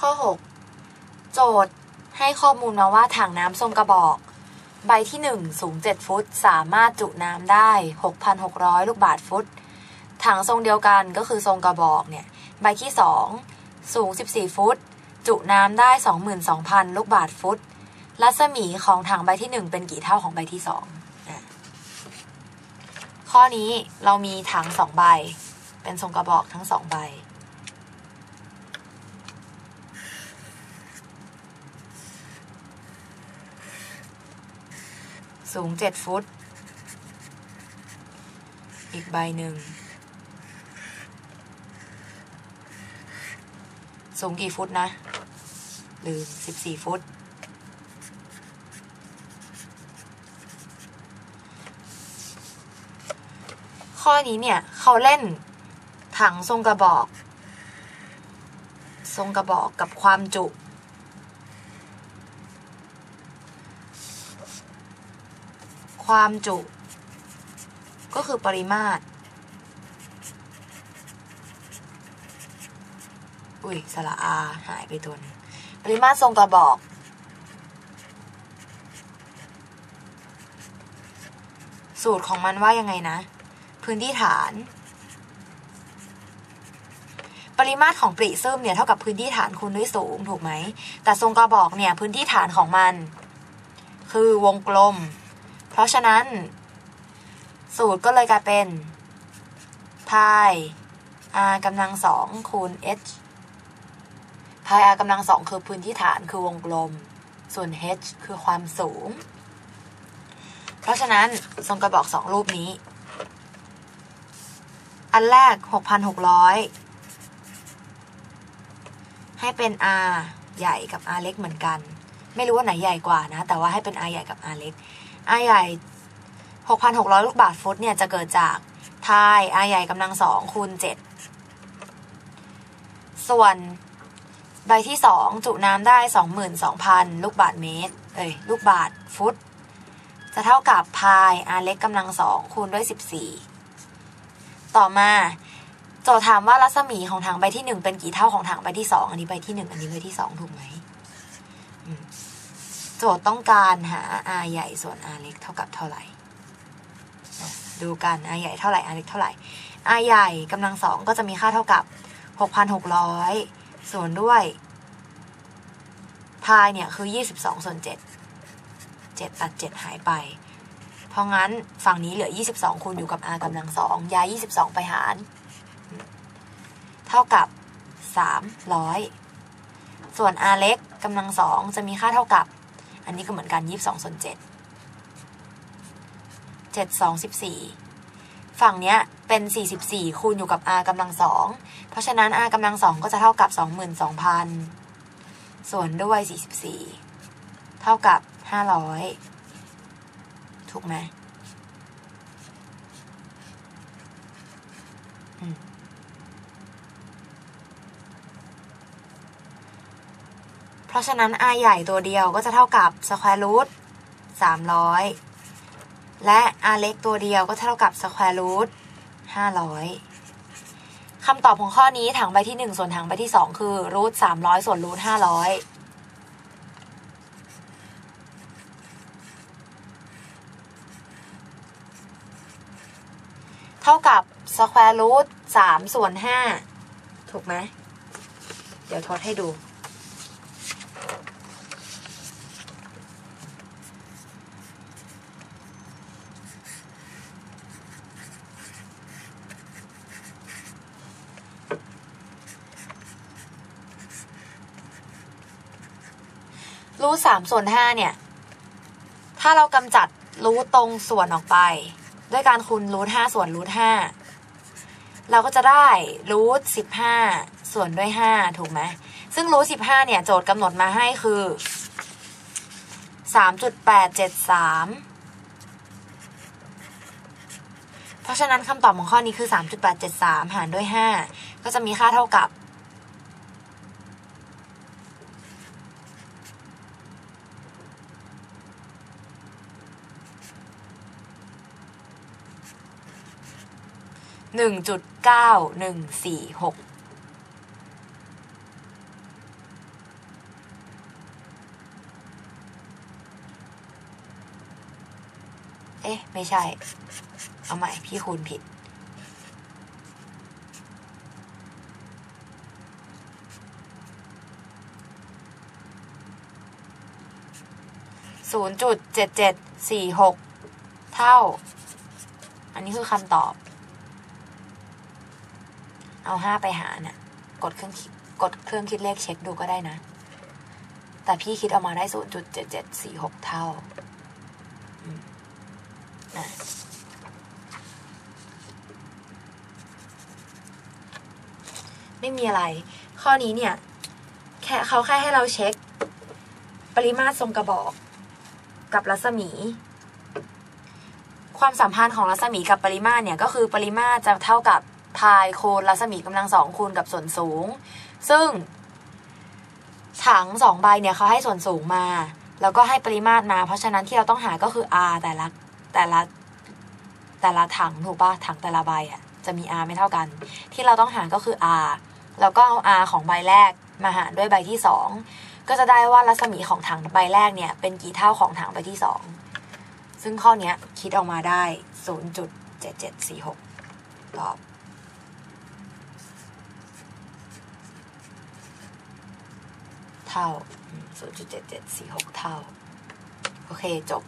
ข้อ 6 โจทย์ให้ข้อมูลมาว่าถังน้ำทรงกระบอก ใบที่ 1 สูง 7 ฟุต สามารถจุน้ำได้ 6,600 ลูกบาทฟุต ถังทรงเดียวกันก็คือทรงกระบอกเนี่ย ใบที่ 2 สูง 14 ฟุต จุน้ำได้ 22,000 ลูกบาทฟุต รัศมีของถังใบที่ 1 เป็นกี่เท่าของใบที่2อะข้อนี้เรามีถังสองใบ เป็นทรงกระบอกทั้งสองใบ สูง 7 ฟุต อีกใบหนึ่ง สูงกี่ฟุตนะหรือ14 ฟุต ข้อนี้เนี่ย เขาเล่นถังทรงกระบอก ทรงกระบอกกับความจุ ความจุ ก็คือปริมาตร อุ้ยสระอาหายไปตัวนึงปริมาตรทรงกระบอก สูตรของมันว่ายังไงนะ พื้นที่ฐาน ปริมาตรของปริซึมเนี่ยเท่ากับพื้นที่ฐานคูณด้วยสูงถูกไหม แต่ทรงกระบอกเนี่ยพื้นที่ฐานของมัน คือวงกลม ราะฉะนั้น สูตรก็เลยกลายเป็นพาย r กำลังสองคูณ h พาย r กำลังสองคือพื้นที่ฐานคือวงกลม ส่วน h คือความสูง เพราะฉะนั้นทรงกระบอกสองรูปนี้ อันแรก 6,600 ให้เป็น r ใหญ่กับ r เล็กเหมือนกัน ไม่รู้ว่าไหนใหญ่กว่านะ แต่ว่าให้เป็น r ใหญ่กับ r เล็ก r ใหญ่ 6,600 ลูกบาทฟุตเนี่ยจะเกิดจากทาย r ใหญ่กำลังสองคูณ7ส่วนใบที่2จุน้ำได้ 22,000 ลูกบาทเมตร เอ้ย ลูกบาทฟุต จะเท่ากับพาย r เล็กกำลังสองคูณด้วย 14 ต่อมาโจทย์ถามว่ารัศมีของถังใบที่ 1 เป็นกี่เท่าของถังใบที่ 2 อันนี้ใบที่ 1 อันนี้ใบที่ 2 ถูกไหม โจทย์ต้องการหา r ใหญ่ส่วน r เล็กเท่ากับเท่าไหร่ ดูกัน r ใหญ่เท่าไหร่ r เล็กเท่าไหร่ r ใหญ่กำลังสองก็จะมีค่าเท่ากับ 6,600 ส่วนด้วยพายเนี่ยคือ 22 ส่วน 7 7 ตัด 7 หายไป เพราะงั้นฝั่งนี้เหลือ 22คูณอยู่กับ r กำลังสองย้าย 22 ไปหาร เท่ากับ 300 ส่วน r เล็ก กำลังสองจะมีค่าเท่ากับ อันนี้ก็เหมือนกัน22ส่วน7 7 2 14ฝั่งเนี้ยเป็น 44 คูณอยู่กับ r กำลังสอง เพราะฉะนั้น r กำลังสองก็จะเท่ากับ 22,000 ส่วนด้วย 44 เท่ากับ 500 ถูกไหมอืมเพ ราะฉะนั้น r ใหญ่ตัวเดียวก็จะเท่ากับ square root 300และ r เล็กตัวเดียวก็เท่ากับ square root 500คำตอบของข้อนี้ถังใบที่1ส่วนถังใบที่2คือ root 300ส่วน root 500เท่ากับ square root 3ส่วน5ถูกไหม เดี๋ยวทดให้ดู รูทสามส่วนห้าเนี่ย ถ้าเรากำจัดรูทตรงส่วนออกไป ด้วยการคูณรูทห้าส่วนรูทห้าเราก็จะได้รูทสิบห้าส่วนด้วยห้าถูกไหมซึ่งรูทสิบห้าเนี่ย โจทย์กำหนดมาให้คือสามจุดแปดเจ็ดสามเพราะฉะนั้นคำตอบของข้อนี้คือ 3.873 หารด้วย 5 ก็จะมีค่าเท่ากับ 1.9146เอ๊ะ ไม่ใช่ เอาใหม่พี่คูณผิด ศูนย์จุดเจ็ดเจ็ดสี่หกเท่า อันนี้คือคำตอบ เอาห้าไปหาน่ะ กดเครื่องกดเครื่องคิดเลขเช็คดูก็ได้นะ แต่พี่คิดออกมาได้ศูนย์จุดเจ็ดเจ็ดสี่หกเท่าไม่มีอะไร ข้อนี้เนี่ย แค่เขาแค่ให้เราเช็ค ปริมาตรทรงกระบอก กับรัศมี ความสัมพันธ์ของรัศมีกับปริมาตรเนี่ย ก็คือปริมาตรจะเท่ากับ พายคูณรัศมีกำลังสองคูณกับส่วนสูง ซึ่งถังสองใบเนี่ยเขาให้ส่วนสูงมา แล้วก็ให้ปริมาตรมา เพราะฉะนั้นที่เราต้องหาก็คือ r แต่ละแต่ละแต่ละถังถูกปะถังแต่ละใบอะจะมี r ไม่เท่ากัน ที่เราต้องหาก็คือ r แล้วก็เอา r ของใบแรกมาหารด้วยใบที่สองก็จะได้ว่ารัศมีของถังใบแรกเนี่ยเป็นกี่เท่าของถังใบที่สองซึ่งข้อนี้คิดออกมาได้ 0.7746 ตอบ เท่า 0.7746 เท่า โอเค จบ